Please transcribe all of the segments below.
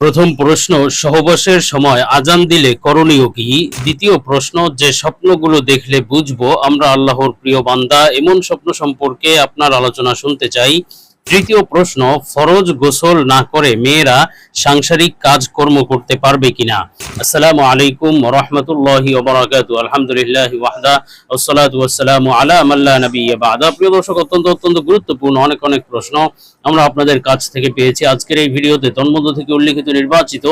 প্রথম প্রশ্ন, সহবাসের সময় আজান দিলে করণীয় কি? দ্বিতীয় প্রশ্ন, যে স্বপ্নগুলো দেখলে বুঝব, আমরা আল্লাহর প্রিয় বান্দা, এমন স্বপ্ন সম্পর্কে আপনার আলোচনা শুনতে চাই। তৃতীয় প্রশ্ন, ফরজ গোসল না করে মেয়েরা সাংসারিক কাজকর্ম করতে পারবে কিনা? আসসালামু আলাইকুম রহমতুল্লাহি ওবরাকাতু, আলহামদুলিল্লাহ ওয়াহদা, ওসসালাতু ওয়াসসালামু আলা মাল্লা নাবিয়্যা বাদা। প্রিয় দর্শক, অত্যন্ত অত্যন্ত গুরুত্বপূর্ণ অনেক অনেক প্রশ্ন। আমরা আপনাদের কাছ থেকে পেয়েছি। আজকের এই ভিডিওতে তন্মধ্য থেকে উল্লেখিত নির্বাচিত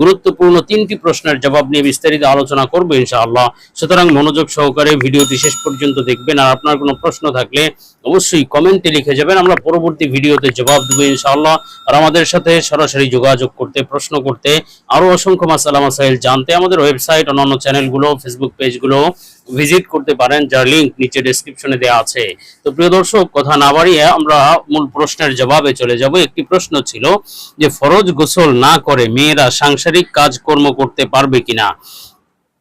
গুরুত্বপূর্ণ তিনটি প্রশ্নের জবাব নিয়ে বিস্তারিত আলোচনা করব ইনশাআল্লাহ। সুতরাং মনোযোগ সহকারে ভিডিওটি শেষ পর্যন্ত দেখবেন। আর আপনার কোনো প্রশ্ন থাকলে অবশ্যই কমেন্টে লিখে যাবেন। আমরা পরবর্তী ভিডিওতে জবাব দেবো ইনশাআল্লাহ। আর আমাদের সাথে সরাসরি যোগাযোগ করতে, প্রশ্ন করতে আরও অসংখ্য মাসালা মাসাইল জানতে আমাদের ওয়েবসাইট, অন্যান্য চ্যানেলগুলো, ফেসবুক পেজগুলো ভিজিট করতে পারেন, যার লিংক নিচে ডেসক্রিপশনে দেওয়া আছে। তো প্রিয় দর্শক, কথা না বাড়িয়ে আমরা মূল প্রশ্নের জবাবে চলে যাব। একটি প্রশ্ন ছিল যে, ফরজ গোসল না করে মেয়েরা সাংসারিক কাজকর্ম করতে পারবে কিনা?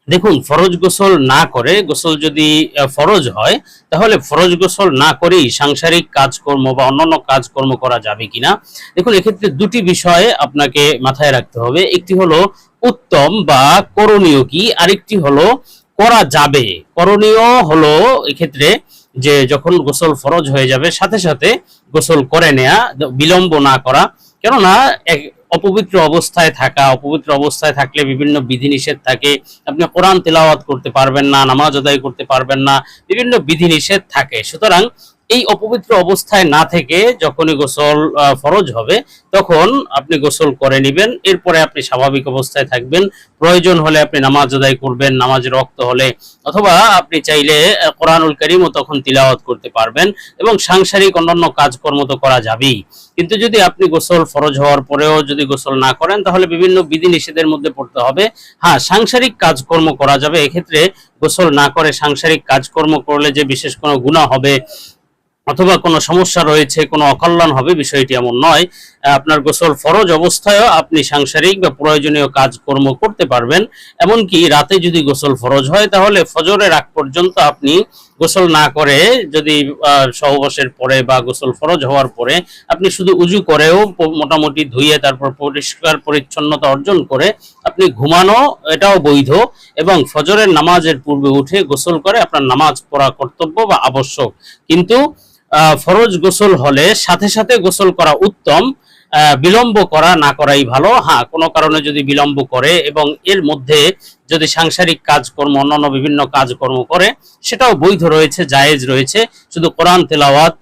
দেখুন, ফরজ গোসল না করে, গোসল যদি ফরজ হয়, তাহলে ফরজ গোসল না করেই সাংসারিক কাজকর্ম বা অন্যান্য কাজকর্ম করা যাবে কিনা? দেখুন, এক্ষেত্রে দুটি বিষয়ে আপনাকে মাথায় রাখতে হবে। একটি হলো উত্তম বা করণীয় কি? আরেকটি হলো করা যাবে। করণীয় হলো এক্ষেত্রে যে যখন গোসল ফরজ হয়ে যাবে, সাথে সাথে গোসল করে নেয়া, বিলম্ব না করা। কেননা অপবিত্র অবস্থায় থাকা, অপবিত্র অবস্থায় থাকলে বিভিন্ন বিধিনিষেধ থাকে। আপনি কোরআন তেলাওয়াত করতে পারবেন না, নামাজ আদায় করতে পারবেন না, বিভিন্ন বিধিনিষেধ থাকে। সুতরাং এই অপবিত্র অবস্থায় না থেকে যখনই গোসল ফরজ হবে, তখন আপনি গোসল করে নেবেন। এরপরে আপনি স্বাভাবিক অবস্থায় থাকবেন। প্রয়োজন হলে আপনি নামাজ আদায় করবেন নামাজ রক্ত হলে। অথবা আপনি চাইলে কোরআনুল করিমও তখন তিলাওয়াত করতে পারবেন এবং সাংসারিক অন্যান্য কাজকর্ম তো করা যাবেই। কিন্তু যদি আপনি গোসল ফরজ হওয়ার পরেও যদি গোসল না করেন, তাহলে বিভিন্ন বিধি নিষেধের মধ্যে পড়তে হবে। হ্যাঁ সাংসারিক কাজকর্ম করা যাবে। এক্ষেত্রে গোসল না করে সাংসারিক কাজকর্ম করলে যে বিশেষ কোনো গুণা হবে অথবা কোনো সমস্যা রয়েছে, কোনো অকল্যাণ হবে, বিষয়টি এমন নয়। আপনার গোসল ফরজ অবস্থায়ও আপনি সাংসারিক বা প্রয়োজনীয় কাজকর্ম করতে পারবেন। এমনকি রাতে যদি গোসল ফরজ হয়, তাহলে ফজরের আগ পর্যন্ত আপনি গোসল না করে যদি সহবাসের পরে বা গোসল ফরজ হওয়ার পরে আপনি শুধু উজু করেও মোটামুটি ধুয়ে তারপর পরিষ্কার পরিচ্ছন্নতা অর্জন করে আপনি ঘুমানো, এটাও বৈধ এবং ফজরের নামাজের পূর্বে উঠে গোসল করে আপনার নামাজ পড়া কর্তব্য বা আবশ্যক। কিন্তু ফরজ গোসল হলে সাথে সাথে গোসল করা উত্তম বিলম্ব করা না করাই ভালো। হ্যাঁ কোনো কারণে যদি বিলম্ব করে এবং এর মধ্যে যদি সাংসারিক কাজকর্ম, অন্যান্য বিভিন্ন কাজকর্ম করে, সেটাও বৈধ রয়েছে, জায়েজ রয়েছে। শুধু কোরআন, তেলাওয়াত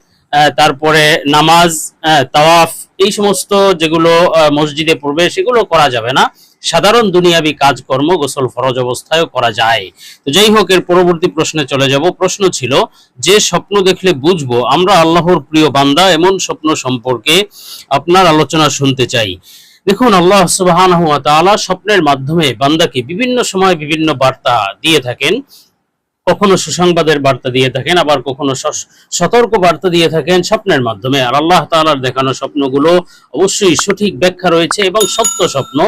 তারপরে নামাজ তাওয়াফ, এই সমস্ত যেগুলো মসজিদে পড়বে সেগুলো করা যাবে না। সাধারণ দুনিয়াবি কাজকর্ম গোসল ফরজ অবস্থায়ও করা যায়। তো যাই হোক, এর পরবর্তী প্রশ্নে চলে যাব। প্রশ্ন ছিল, যে স্বপ্ন দেখলে বুঝব, আমরা আল্লাহর প্রিয় বান্দা, এমন স্বপ্ন সম্পর্কে আপনার আলোচনা শুনতে চাই। দেখুন, আল্লাহ তাআলা স্বপ্নের মাধ্যমে বান্দাকে বিভিন্ন সময় বিভিন্ন বার্তা দিয়ে থাকেন। কখনো সুসংবাদের বার্তা দিয়ে থাকেন, আবার কখনো সতর্ক বার্তা দিয়ে থাকেন স্বপ্নের মাধ্যমে। আর আল্লাহ তাআলার দেখানো স্বপ্নগুলো অবশ্যই সঠিক ব্যাখ্যা রয়েছে এবং সত্য স্বপ্ন।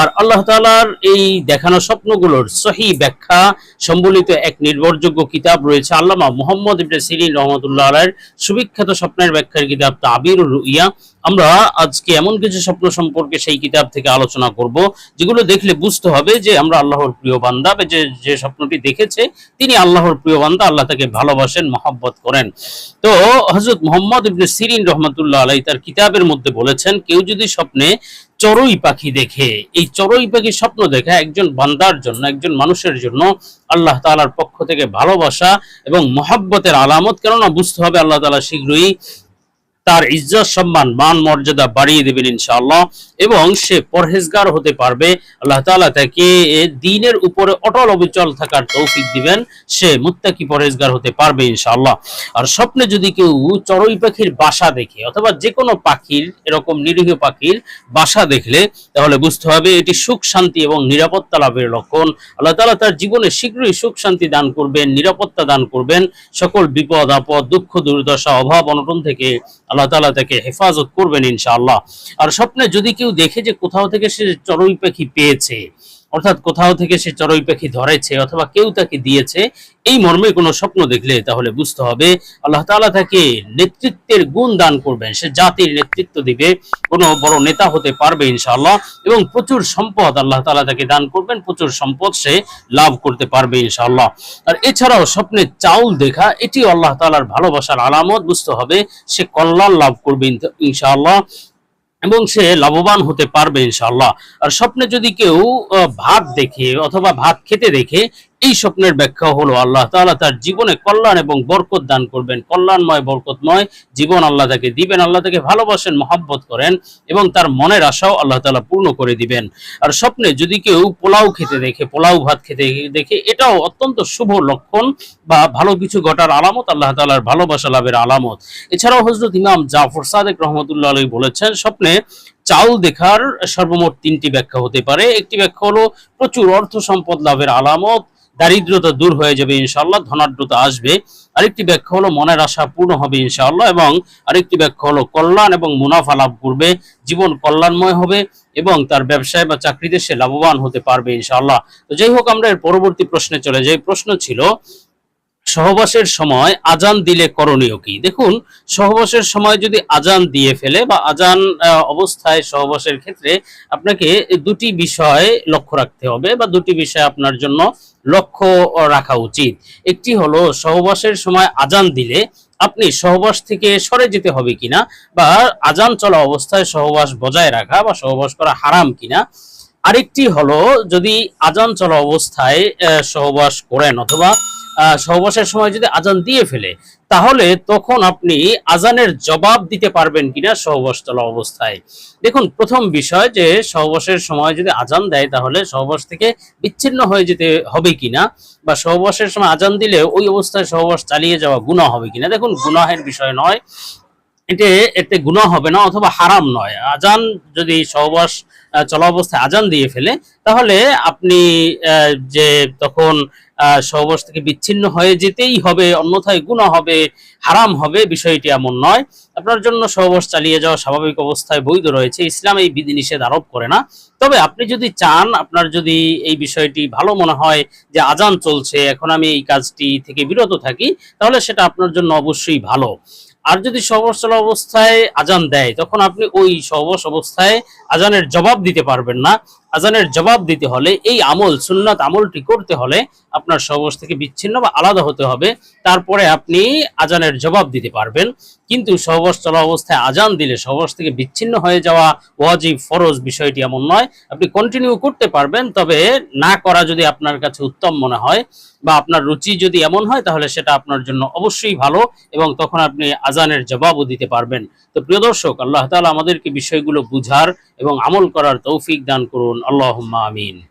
আর আল্লাহ তাআলার এই দেখানো স্বপ্নগুলোর সহি ব্যাখ্যা সম্বলিত এক নির্ভরযোগ্য কিতাব রয়েছে আল্লামা মুহাম্মদ ইবনে সিরিন রহমতুল্লাহ আলাইয়ের সুবিখ্যাত স্বপ্নের ব্যাখ্যার কিতাব তাবিরুর রুইয়া। আমরা আজকে এমন কিছু স্বপ্ন সম্পর্কে সেই কিতাব থেকে আলোচনা করব, যেগুলো দেখলে বুঝতে হবে যে আমরা আল্লাহর প্রিয় বান্দা, যে যে স্বপ্নটি দেখেছে, তিনি আল্লাহর প্রিয় বান্দা, আল্লাহ তাকে ভালোবাসেন, মহব্বত করেন। তো হজরত মোহাম্মদ ইবনে সিরিন রহমতুল্লাহ আলাই তার কিতাবের মধ্যে বলেছেন, কেউ যদি স্বপ্নে চড়ুই পাখি দেখে, এই চড়ুই পাখি স্বপ্ন দেখা একজন বান্দার জন্য, একজন মানুষের জন্য আল্লাহ তাআলার পক্ষ থেকে ভালোবাসা এবং মহব্বতের আলামত। কেননা বুঝতে হবে আল্লাহ তালা শীঘ্রই তার ইজ্জত, সম্মান, মান, মর্যাদা বাড়িয়ে দেবেন ইনশাআল্লাহ এবং সে পরহেজগার হতে পারবে। আল্লাহ তাআলা তাকে দিনের উপরে অটল অবিচল থাকার তৌফিক দিবেন। সে মুত্তাকি পরহেজগার হতে পারবে ইনশাআল্লাহ। আর স্বপ্নে যদি কেউ চড়ুই পাখির বাসা দেখে অথবা যে কোনো পাখির, এরকম নিরীহ পাখির বাসা দেখলে, তাহলে বুঝতে হবে এটি সুখ, শান্তি এবং নিরাপত্তা লাভের লক্ষণ। আল্লাহ তাআলা তার জীবনে শীঘ্রই সুখ, শান্তি দান করবেন, নিরাপত্তা দান করবেন। সকল বিপদ, আপদ, দুঃখ, দুর্দশা, অভাব, অনটন থেকে আল্লাহ তাআলা তাকে হেফাজত করবেন ইনশাআল্লাহ। আর স্বপ্নে যদি কেউ দেখে যে কোথাও থেকে সে চড়ুই পাখি পেয়েছে অর্থাৎ কোথাও থেকে সে চড়ুই পাখি ধরেছে অথবা কেউ তাকে দিয়েছে, এই মর্মে কোনো স্বপ্ন দেখলে তাহলে বুঝতে হবে আল্লাহ তাআলা তাকে নেতৃত্বের গুণ দান করবেন। সে জাতির নেতৃত্ব দিবে, কোনো বড় নেতা হতে পারবে ইনশাআল্লাহ এবং প্রচুর সম্পদ আল্লাহ তাআলা তাকে দান করবেন, প্রচুর সম্পদ সে লাভ করতে পারবে ইনশাআল্লাহ। আর এছাড়াও স্বপ্নে চাউল দেখা এটি আল্লাহ তাআলার ভালোবাসার আলামত, বুঝতে হবে সে কল্যাণ লাভ করবে ইন- ইনশাআল্লাহ। এবং সে লাভবান হতে পারবে ইনশাল্লাহ আর স্বপ্নে যদি কেউ ভাত দেখে অথবা ভাত খেতে দেখে এই স্বপ্নের ব্যাখ্যা হলো আল্লাহ তাআলা তার জীবনে কল্যাণ এবং বরকত দান করবেন। কল্যাণময়, বরকতময় জীবন আল্লাহ তাকে দিবেন, আল্লাহ তাকে ভালোবাসেন, মহাব্বত করেন এবং তার মনের আশাও আল্লাহ তাআলা পূর্ণ করে দিবেন। আর স্বপ্নে যদি কেউ পোলাও খেতে দেখে, পোলাও ভাত খেতে দেখে, এটাও অত্যন্ত শুভ লক্ষণ বা ভালো কিছু ঘটার আলামত আল্লাহ তাআলার ভালোবাসা লাভের আলামত। এছাড়াও হজরত ইমাম জাফর সাদেক রহমতুল্লাহ আলী বলেছেন, স্বপ্নে চাউল দেখার সর্বমোট তিনটি ব্যাখ্যা হতে পারে। একটি ব্যাখ্যা হলো, প্রচুর অর্থ সম্পদ লাভের আলামত দারিদ্রতা দূর হয়ে যাবে ইনশাল্লাহ ধনাঢ্যতা আসবে। আরেকটি ব্যাখ্যা হলো, মনের আশা পূর্ণ হবে ইনশাআল্লাহ এবং আরেকটি ব্যাখ্যা হলো, কল্যাণ এবং মুনাফা লাভ করবে, জীবন কল্যাণময় হবে এবং তার ব্যবসায় বা চাকরিতে সে লাভবান হতে পারবে ইনশাআল্লাহ। তো যাই হোক, আমরা এর পরবর্তী প্রশ্নে চলে যাই। প্রশ্ন ছিল সহবাসের সময় আজান দিলে করণীয় কি? দেখুন, সহবাসের সময় যদি আজান দিয়ে ফেলে বা আজান অবস্থায় সহবাসের ক্ষেত্রে আপনাকে দুটি বিষয় লক্ষ্য রাখতে হবে বা দুটি বিষয় আপনার জন্য লক্ষ্য রাখা উচিত। একটি হলো, সহবাসের সময় আজান দিলে আপনি সহবাস থেকে সরে যেতে হবে কিনা বা আজান চলা অবস্থায় সহবাস বজায় রাখা বা সহবাস করা হারাম কিনা। আরেকটি হলো, যদি আজান চলা অবস্থায় সহবাস করেন অথবা সহবাসের সময় যদি আজান দিয়ে ফেলে, তাহলে তখন আপনি আজানের জবাব দিতে পারবেন কিনা সহবাস চলা অবস্থায়। দেখুন, প্রথম বিষয় যে সহবাসের সময় যদি আজান দেয়, তাহলে সহবাস থেকে বিচ্ছিন্ন হয়ে যেতে হবে কিনা বা সহবাসের সময় আজান দিলে ওই অবস্থায় সহবাস চালিয়ে যাওয়া গুণা হবে কিনা? দেখুন, গুনাহের বিষয় নয়। এতে এতে গুনাহ হবে না অথবা হারাম নয়। আজান যদি সহবাস চলা অবস্থায় আজান দিয়ে ফেলে, তাহলে আপনি যে তখন সহবাস থেকে বিচ্ছিন্ন হয়ে যেতেই হবে, অন্যথায় গুনাহ হবে, হারাম হবে, বিষয়টি এমন নয়। আপনার জন্য সহবাস চালিয়ে যাওয়া স্বাভাবিক অবস্থায় বৈধ রয়েছে। ইসলাম এই বিধিনিষেধ আরোপ করে না। তবে আপনি যদি চান, আপনার যদি এই বিষয়টি ভালো মনে হয় যে আজান চলছে, এখন আমি এই কাজটি থেকে বিরত থাকি, তাহলে সেটা আপনার জন্য অবশ্যই ভালো। আর যদি সহবসল অবস্থায় আজান দেয়, তখন আপনি ওই সহবস অবস্থায় আজানের জবাব দিতে পারবেন না। আজানের জবাব দিতে হলে, এই আমল, সুন্নাত আমলটি করতে হলে আপনার সহবাস থেকে বিচ্ছিন্ন বা আলাদা হতে হবে। তারপরে আপনি আজানের জবাব দিতে পারবেন। কিন্তু সহবাস চলা অবস্থায় আজান দিলে সহবাস থেকে বিচ্ছিন্ন হয়ে যাওয়া ওয়াজিব, ফরজ বিষয়টি এমন নয়। আপনি কন্টিনিউ করতে পারবেন, তবে না করা যদি আপনার কাছে উত্তম মনে হয় বা আপনার রুচি যদি এমন হয়, তাহলে সেটা আপনার জন্য অবশ্যই ভালো এবং তখন আপনি আজানের জবাবও দিতে পারবেন। তো প্রিয় দর্শক, আল্লাহ তালা আমাদেরকে বিষয়গুলো বুঝার এবং আমল করার তৌফিক দান করুন। اللهم آمين.